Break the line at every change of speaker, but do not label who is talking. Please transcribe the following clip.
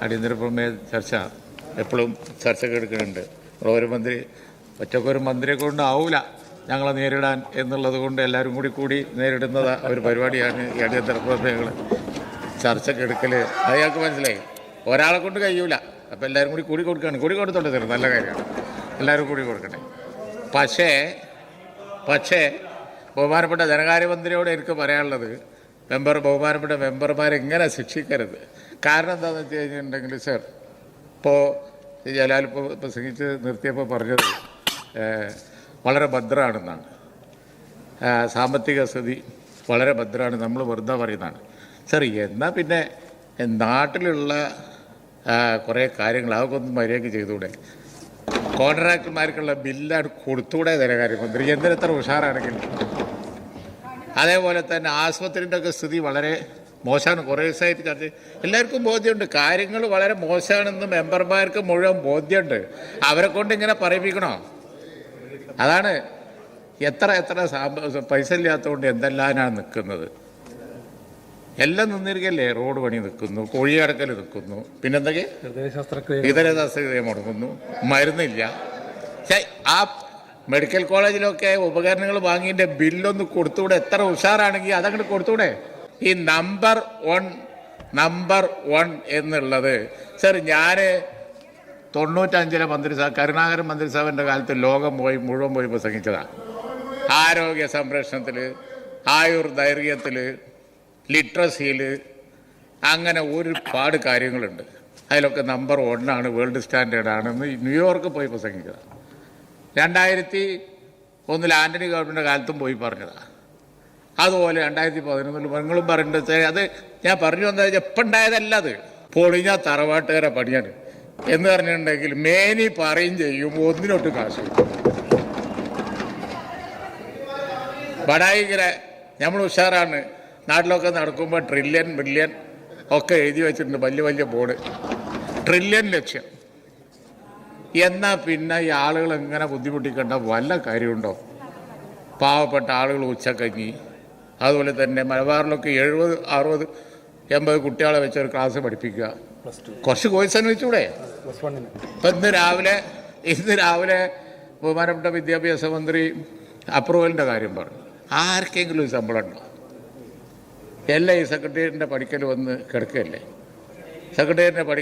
അടിയന്തര പ്രമേയ ചർച്ച എപ്പോഴും ചർച്ചയ്ക്ക് എടുക്കുന്നുണ്ട്. ഒരു മന്ത്രി ഒറ്റക്കൊരു മന്ത്രിയെ കൊണ്ട് ആവൂല ഞങ്ങളെ നേരിടാൻ എന്നുള്ളത് കൊണ്ട് എല്ലാവരും കൂടി കൂടി നേരിടുന്ന ഒരു പരിപാടിയാണ് ഈ അടിയന്തര പ്രമേയങ്ങൾ ചർച്ചയ്ക്ക് എടുക്കൽ അയാൾക്ക് മനസ്സിലായി. ഒരാളെ കൊണ്ട് കഴിയൂല. അപ്പോൾ എല്ലാവരും കൂടി കൂടി കൊടുക്കുകയാണ്. കൂടി കൊടുത്തോട്ടെ തരും നല്ല കാര്യമാണ്. എല്ലാവരും കൂടി കൊടുക്കട്ടെ. പക്ഷേ പക്ഷേ ബഹുമാനപ്പെട്ട ധനകാര്യമന്ത്രിയോട് എനിക്ക് പറയാനുള്ളത് മെമ്പർ ബഹുമാനപ്പെട്ട മെമ്പർമാരെ ഇങ്ങനെ ശിക്ഷിക്കരുത്. കാരണം എന്താണെന്ന് വെച്ച് കഴിഞ്ഞിട്ടുണ്ടെങ്കിൽ സർ ഇപ്പോൾ ജലാൽ ഇപ്പോൾ പ്രസംഗിച്ച് നിർത്തിയപ്പോൾ പറഞ്ഞത് വളരെ ഭദ്രമാണെന്നാണ് സാമ്പത്തിക സ്ഥിതി വളരെ ഭദ്രമാണ് നമ്മൾ വെറുതെ പറയുന്നതാണ്. സർ എന്നാൽ പിന്നെ നാട്ടിലുള്ള കുറേ കാര്യങ്ങൾ അതൊക്കെ ഒന്ന് മര്യാദയ്ക്ക് ചെയ്തുകൂടെ? കോൺട്രാക്ടർമാർക്കുള്ള ബില്ലാണ് കൊടുത്തുകൂടെ ധനകാര്യമന്ത്രി? എന്തിനെത്ര ഉഷാറാണെങ്കിൽ? അതേപോലെ തന്നെ ആശുപത്രിന്റെ ഒക്കെ സ്ഥിതി വളരെ മോശമാണ്. കുറേ ദിവസമായിട്ട് ചർച്ച എല്ലാവർക്കും ബോധ്യമുണ്ട്. കാര്യങ്ങൾ വളരെ മോശമാണെന്ന് മെമ്പർമാർക്ക് മുഴുവൻ ബോധ്യമുണ്ട്. അവരെ കൊണ്ട് ഇങ്ങനെ പറയിപ്പിക്കണോ? അതാണ് എത്ര എത്ര പൈസ ഇല്ലാത്തതുകൊണ്ട് എന്തെല്ലാമാണ് നിൽക്കുന്നത്? എല്ലാം നിന്നിരിക്കല്ലേ? റോഡ് പണി നിൽക്കുന്നു കോഴിയടക്കൽ നിൽക്കുന്നു. പിന്നെന്തൊക്കെ? ഇതര തസ്തിക മുടങ്ങുന്നു. മരുന്നില്ല. ആ മെഡിക്കൽ കോളേജിലൊക്കെ ഉപകരണങ്ങൾ വാങ്ങിയതിന്റെ ബില്ലൊന്ന് കൊടുത്തുകൂടെ എത്ര ഉഷാറാണെങ്കിൽ അതങ്ങോട്ട് കൊടുത്തൂടെ ഈ നമ്പർ വൺ നമ്പർ വൺ എന്നുള്ളത്. സർ ഞാൻ തൊണ്ണൂറ്റഞ്ചിലെ മന്ത്രിസഭ കരുണാകരൻ മന്ത്രിസഭന്റെ കാലത്ത് ലോകം പോയി മുഴുവൻ പോയി പ്രസംഗിച്ചതാണ് ആരോഗ്യ സംരക്ഷണത്തിൽ ആയുർ ദൈർഘ്യത്തിൽ ലിറ്ററസിയിൽ അങ്ങനെ ഒരുപാട് കാര്യങ്ങളുണ്ട്. അതിലൊക്കെ നമ്പർ വണ്ണാണ് വേൾഡ് സ്റ്റാൻഡേർഡാണെന്ന് ന്യൂയോർക്ക് പോയി പ്രസംഗിച്ചതാണ് രണ്ടായിരത്തി ഒന്നിൽ ആന്റണി ഗവൺമെന്റിന്റെ കാലത്തും പോയി പറഞ്ഞതാണ് അതുപോലെ രണ്ടായിരത്തി പതിനൊന്നിൽ നിങ്ങളും പറയുന്നത് അത് ഞാൻ പറഞ്ഞു വന്നത് എപ്പോൾ ഉണ്ടായതല്ല അത്. പൊളിഞ്ഞ തറവാട്ടുകാരെ പണിയാണ്. എന്ന് പറഞ്ഞിട്ടുണ്ടെങ്കിൽ മേനി പറയും ചെയ്യും ഒന്നിനൊട്ട് കാശ് ബടായിക്കര നമ്മൾ ഉഷാറാണ്. നാട്ടിലൊക്കെ നടക്കുമ്പോൾ ട്രില്യൺ ബില്യൺ ഒക്കെ എഴുതി വെച്ചിട്ടുണ്ട് വലിയ വലിയ ബോർഡ് ട്രില്യൺ ലക്ഷ്യം. എന്നാൽ പിന്നെ ഈ ആളുകൾ എങ്ങനെ ബുദ്ധിമുട്ടിക്കേണ്ട വല്ല കാര്യമുണ്ടോ? പാവപ്പെട്ട ആളുകൾ ഉച്ചക്കഞ്ഞി. അതുപോലെ തന്നെ മലബാറിലൊക്കെ എഴുപത് അറുപത് എൺപത് കുട്ടികളെ വെച്ച് ഒരു ക്ലാസ് പഠിപ്പിക്കുക. കുറച്ച് കോഴ്സ് അനുവദിച്ചൂടെ? ഇപ്പം ഇന്ന് രാവിലെ ഇന്ന് രാവിലെ ബഹുമാനപ്പെട്ട വിദ്യാഭ്യാസ മന്ത്രി അപ്രൂവലിന്റെ കാര്യം പറഞ്ഞു. ആർക്കെങ്കിലും ഒരു ശമ്പളം ഉണ്ടോ? എല്ലാം ഈ സെക്രട്ടേറിയറ്റിന്റെ പഠിക്കൽ വന്ന് കിടക്കുകയല്ലേ സെക്രട്ടേറിയറ്റിന്റെ പഠി